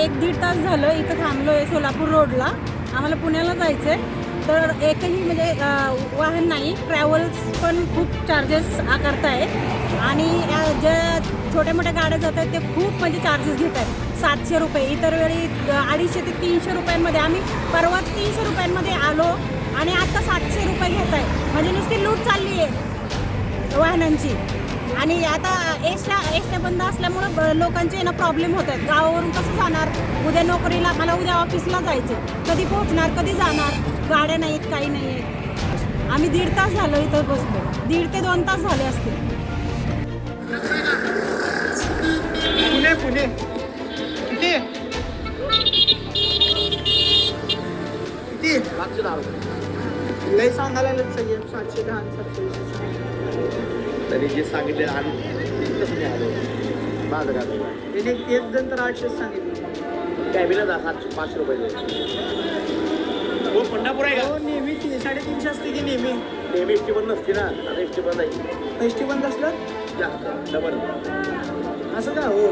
एक दीड तास झालं इथं थांबलो आहे सोलापूर रोडला. आम्हाला पुण्याला जायचं आहे तर एकही म्हणजे वाहन नाही ट्रॅव्हल्स पण खूप चार्जेस आकारताय आणि ज्या छोट्या मोठ्या गाड्या जात आहेत ते खूप म्हणजे चार्जेस घेत आहेत. सातशे रुपये. इतर वेळी अडीचशे ते तीनशे रुपयांमध्ये आम्ही परवा तीनशे रुपयांमध्ये आलो आणि आता सातशे रुपये घेत आहे म्हणजे नुसती लूट चालली आहे वाहनांची. आणि आता एसट्या एसट्या बंद असल्यामुळं लोकांचे ना प्रॉब्लेम होत आहेत. गावावरून कसं जाणार? उद्या नोकरीला मला उद्या ऑफिसला जायचे कधी पोहोचणार कधी जाणार? गाड्या नाहीत काही नाही आहेत आम्ही दीड तास झालो इथं बसलो. दीड ते दोन तास झाले असतील. पुणे किती? किती? सांगायला सातशे दहा सातशे तरी जे सांगितले आणि तसं नाही आलो माझं काय त्याने एक जण तर आठशेच सांगितलं. कॅबिला जा सातशे पाचशे रुपये दे. हो पंढरपूर आहे हो का नेहमी ती साडेतीनशे असते की नेहमी? नेहमी एसटी बंद नसते ना. आता एसटी बंद आहे. एस टी बंद असलं? जास्त. डबल. असं का? हो.